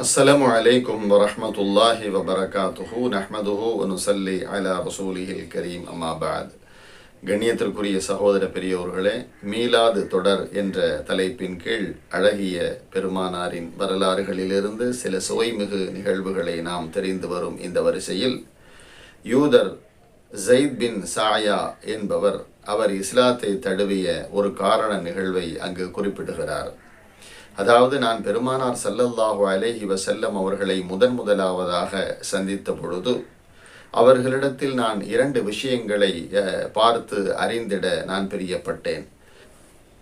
السلام عليكم ورحمة الله وبركاته نحمده ونصلي على رسوله الكريم أما بعد கண்ணியத்திற்குரிய சகோதர பெரியோர்களே மீலாது தொடர் என்ற தலைப்பின் கீழ் அழகிய பெருமானாரின் வரலாறுகளிலிருந்து சில சுவைமிகு நிகழ்வுகளை நாம் தெரிந்து வரும் இந்த வரிசையில் யூதர் ஜெயித் பின் சாயா என்பவர் அவர் இஸ்லாத்தை தழுவிய ஒரு காரண நிகழ்வை அங்கு குறிப்பிடுகிறார் அதாவது நான் பெருமானார் சல்லல்லாஹு அலேஹி வசல்லம் அவர்களை முதன் முதலாவதாக சந்தித்த பொழுது அவர்களிடத்தில் நான் இரண்டு விஷயங்களை பார்த்து அறிந்திட நான் பிரியப்பட்டேன்.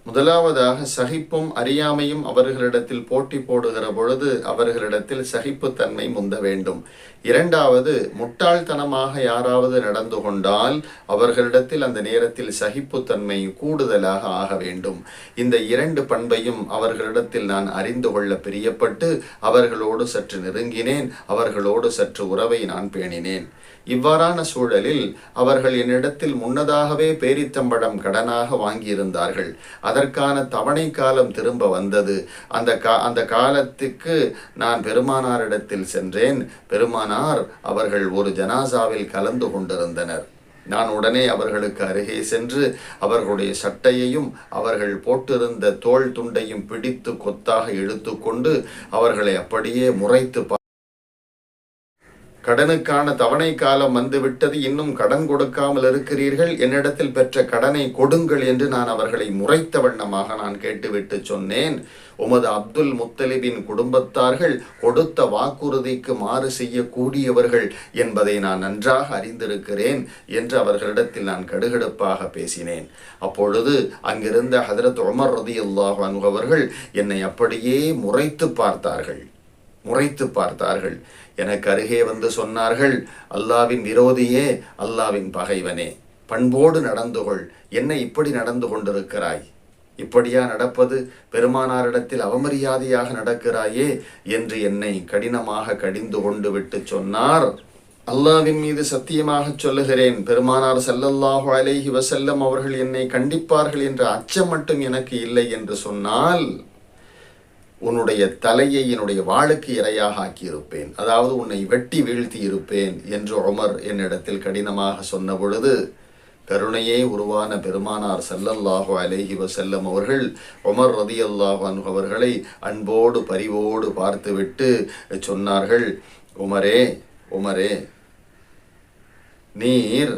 முதலாவதாக சகிப்பும் அறியாமையும் அவர்களிடத்தில் போட்டி போடுகிற பொழுது அவர்களிடத்தில் சகிப்புத்தன்மை முந்த வேண்டும். இரண்டாவது முட்டாள்தனமாக யாராவது நடந்து கொண்டால் அவர்களிடத்தில் அந்த நேரத்தில் சகிப்புத்தன்மை கூடுதலாக ஆக வேண்டும். இந்த இரண்டு பண்பையும் அவர்களிடத்தில் நான் அறிந்து கொள்ள பிரியப்பட்டு அவர்களோடு சற்று நெருங்கினேன் அவர்களோடு சற்று உறவை நான் பேணினேன். இவ்வாறான சூழலில் அவர்கள் என்னிடத்தில் முன்னதாகவே பேரித்தம்படம் கடனாக வாங்கியிருந்தார்கள். அதற்கான தவணை காலம் திரும்ப வந்தது. அந்த கா அந்த காலத்துக்கு நான் பெருமானாரிடத்தில் சென்றேன். பெருமானார் அவர்கள் ஒரு ஜனாசாவில் கலந்து கொண்டிருந்தனர். நான் உடனே அவர்களுக்கு அருகே சென்று அவர்களுடைய சட்டையையும் அவர்கள் போட்டிருந்த தோள் துண்டையும் பிடித்து கொத்தாக இழுத்துக்கொண்டு அவர்களை அப்படியே முறைத்து கடனுக்கான தவணை காலம் வந்துவிட்டது. இன்னும் கடன் கொடுக்காமல் இருக்கிறீர்கள். என்னிடத்தில் பெற்ற கடனை கொடுங்கள் என்று நான் அவர்களை முறைத்த வண்ணமாக நான் கேட்டுவிட்டு சொன்னேன். உமது அப்துல் முத்தலிபின் குடும்பத்தார்கள் கொடுத்த வாக்குறுதிக்கு மாறு செய்யக்கூடியவர்கள் என்பதை நான் நன்றாக அறிந்திருக்கிறேன் என்று அவர்களிடத்தில் நான் கடுகடுப்பாக பேசினேன். அப்பொழுது அங்கிருந்த ஹதரத் உமர் ரதியுல்லாஹ் அவர்கள் என்னை அப்படியே முறைத்து பார்த்தார்கள். முறைத்து பார்த்தார்கள். எனக்கு அருகே வந்து சொன்னார்கள் அல்லாவின் விரோதியே அல்லாவின் பகைவனே பண்போடு நடந்து கொள். என்ன இப்படி நடந்து கொண்டிருக்கிறாய்? இப்படியா நடப்பது? பெருமானாரிடத்தில் அவமரியாதையாக நடக்கிறாயே? என்று என்னை கடினமாக கடிந்து கொண்டு விட்டு சொன்னார். அல்லாவின் மீது சத்தியமாக சொல்லுகிறேன். பெருமானார் செல்லல்லாஹு அலைஹி வசல்லம் அவர்கள் என்னை கண்டிப்பார்கள் என்ற அச்சம் மட்டும் எனக்கு இல்லை என்று சொன்னால் உன்னுடைய தலையை என்னுடைய வாளுக்கு இரையாக ஆக்கியிருப்பேன். அதாவது உன்னை வெட்டி வீழ்த்தி இருப்பேன் என்று உமர் என்னிடத்தில் கடினமாக சொன்ன பொழுது கருணையே உருவான பெருமானார் ஸல்லல்லாஹு அலைஹி வஸல்லம் அவர்கள் உமர் ரதியல்லாஹு அன்ஹு அவர்களை அன்போடு பரிவோடு பார்த்துவிட்டு சொன்னார்கள் உமரே உமரே நீர்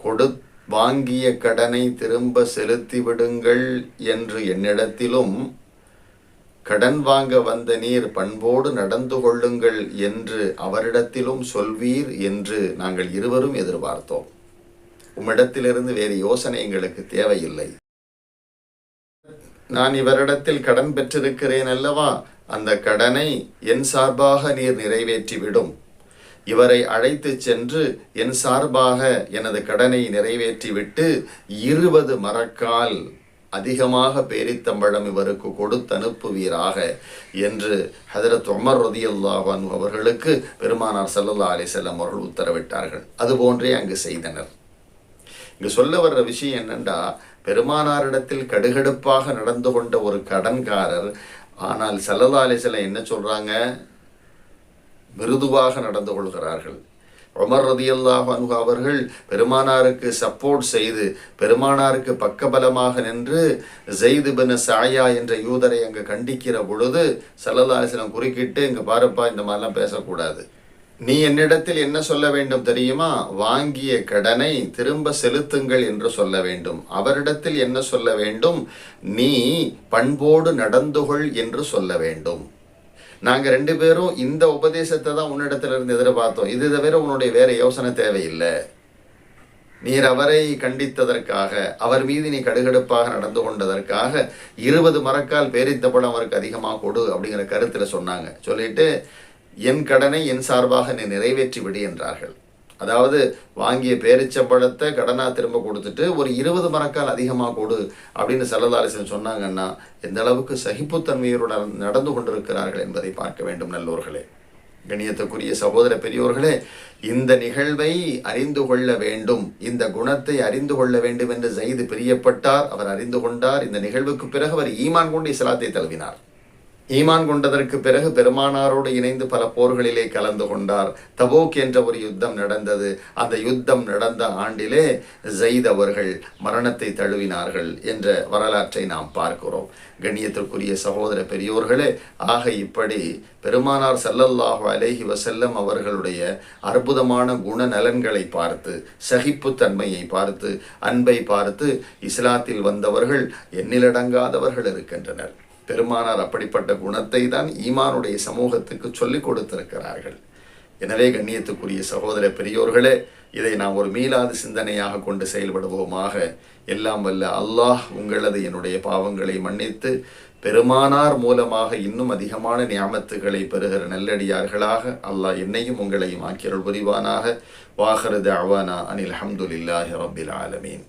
கொடு வாங்கிய கடனை திரும்ப செலுத்தி விடுங்கள் என்று என்னிடத்திலும் கடன் வாங்க வந்த நீர் பண்போடு நடந்து கொள்ளுங்கள் என்று அவரிடத்திலும் சொல்வீர் என்று நாங்கள் இருவரும் எதிர்பார்த்தோம். உம்மிடத்திலிருந்து வேறு யோசனை எங்களுக்கு தேவையில்லை. நான் இவரிடத்தில் கடன் பெற்றிருக்கிறேன் அல்லவா? அந்த கடனை என் சார்பாக நீர் நிறைவேற்றிவிடும். இவரை அழைத்து சென்று என் சார்பாக எனது கடனை நிறைவேற்றிவிட்டு இருபது மரக்கால் அதிகமாக பேரித்தம்பழம் இவருக்கு கொடுத்து அனுப்புவீராக என்று ஹதரத் உமர் ரதியல்லாஹு அவர்களுக்கு பெருமானார் சல்லல்லா அலைஹி அவர்கள் உத்தரவிட்டார்கள். அதுபோன்றே அங்கு செய்தனர். இங்கு சொல்ல வர்ற விஷயம் என்னண்டா பெருமானாரிடத்தில் கடுகடுப்பாக நடந்து கொண்ட ஒரு கடன்காரர் ஆனால் ஸல்லல்லாஹு அலைஹி என்ன சொல்கிறாங்க மிருதுவாக நடந்து கொள்கிறார்கள். உமர் ரதியல்லாஹ் அனுகு அவர்கள் பெருமானாருக்கு சப்போர்ட் செய்து பெருமானாருக்கு பக்கபலமாக நின்று ஜெயிது பின் சாயா என்ற யூதரை அங்கே கண்டிக்கிற பொழுது ஸல்லல்லாஹு குறுக்கிட்டு இங்கே பாருப்பா இந்த மாதிரிலாம் பேசக்கூடாது. நீ என்னிடத்தில் என்ன சொல்ல வேண்டும் தெரியுமா? வாங்கிய கடனை திரும்ப செலுத்துங்கள் என்று சொல்ல வேண்டும். அவரிடத்தில் என்ன சொல்ல வேண்டும்? நீ பண்போடு நடந்து கொள் என்று சொல்ல வேண்டும். நாங்கள் ரெண்டு பேரும் இந்த உபதேசத்தை தான் உன்னிடத்துல இருந்து எதிர்பார்த்தோம். இது தவிர உன்னுடைய வேற யோசனை தேவையில்லை. நீர் அவரை கண்டித்ததற்காக அவர் மீது நீ கடுகடுப்பாக நடந்து கொண்டதற்காக இருபது மரக்கால் பேரித்த படம் அவருக்கு அதிகமாக கொடு அப்படிங்கிற கருத்தில் சொன்னாங்க. சொல்லிட்டு என் கடனை என் சார்பாக நீ நிறைவேற்றி விடு என்றார்கள். அதாவது வாங்கிய பேரிச்சம்பழத்தை கடனா திரும்ப கொடுத்துட்டு ஒரு இருபது மரக்கால் அதிகமாக கொடு அப்படின்னு செல்லதாரிசன் சொன்னாங்கன்னா எந்த அளவுக்கு சகிப்புத்தன்மையோடு நடந்து கொண்டிருக்கிறார்கள் என்பதை பார்க்க வேண்டும் நல்லோர்களே. கணியத்துக்குரிய சகோதர பெரியோர்களே இந்த நிகழ்வை அறிந்து கொள்ள வேண்டும். இந்த குணத்தை அறிந்து கொள்ள வேண்டும் என்று ஜெயிது பிரியப்பட்டார். அவர் அறிந்து கொண்டார். இந்த நிகழ்வுக்கு பிறகு அவர் ஈமான் கொண்டு இஸ்லாத்தை தழுவினார். ஈமான் கொண்டதற்கு பிறகு பெருமானாரோடு இணைந்து பல போர்களிலே கலந்து கொண்டார். தபோக் என்ற ஒரு யுத்தம் நடந்தது. அந்த யுத்தம் நடந்த ஆண்டிலே ஜெயித் அவர்கள் மரணத்தை தழுவினார்கள் என்ற வரலாற்றை நாம் பார்க்கிறோம். கண்ணியத்திற்குரிய சகோதர பெரியோர்களே ஆக இப்படி பெருமானார் ஸல்லல்லாஹு அலேஹி வசல்லம் அவர்களுடைய அற்புதமான குணநலன்களை பார்த்து சகிப்புத்தன்மையை பார்த்து அன்பை பார்த்து இஸ்லாத்தில் வந்தவர்கள் எண்ணிலடங்காதவர்கள் இருக்கின்றனர். பெருமானார் அப்படிப்பட்ட குணத்தை தான் ஈமானுடைய சமூகத்துக்கு சொல்லிக் கொடுத்திருக்கிறார்கள். எனவே கண்ணியத்துக்குரிய சகோதர பெரியோர்களே இதை நாம் ஒரு மீளாது சிந்தனையாக கொண்டு செயல்படுவோமாக. எல்லாம் வல்ல அல்லாஹ் உங்களது என்னுடைய பாவங்களை மன்னித்து பெருமானார் மூலமாக இன்னும் அதிகமான நியாமத்துகளை பெறுகிற நல்லடியார்களாக அல்லாஹ் என்னையும் உங்களையும் ஆக்கியருள் புரிவானாக. வாஹரது அவானா அனில் அஹமதுல்லாஹி ரபில் ஆலமீன்.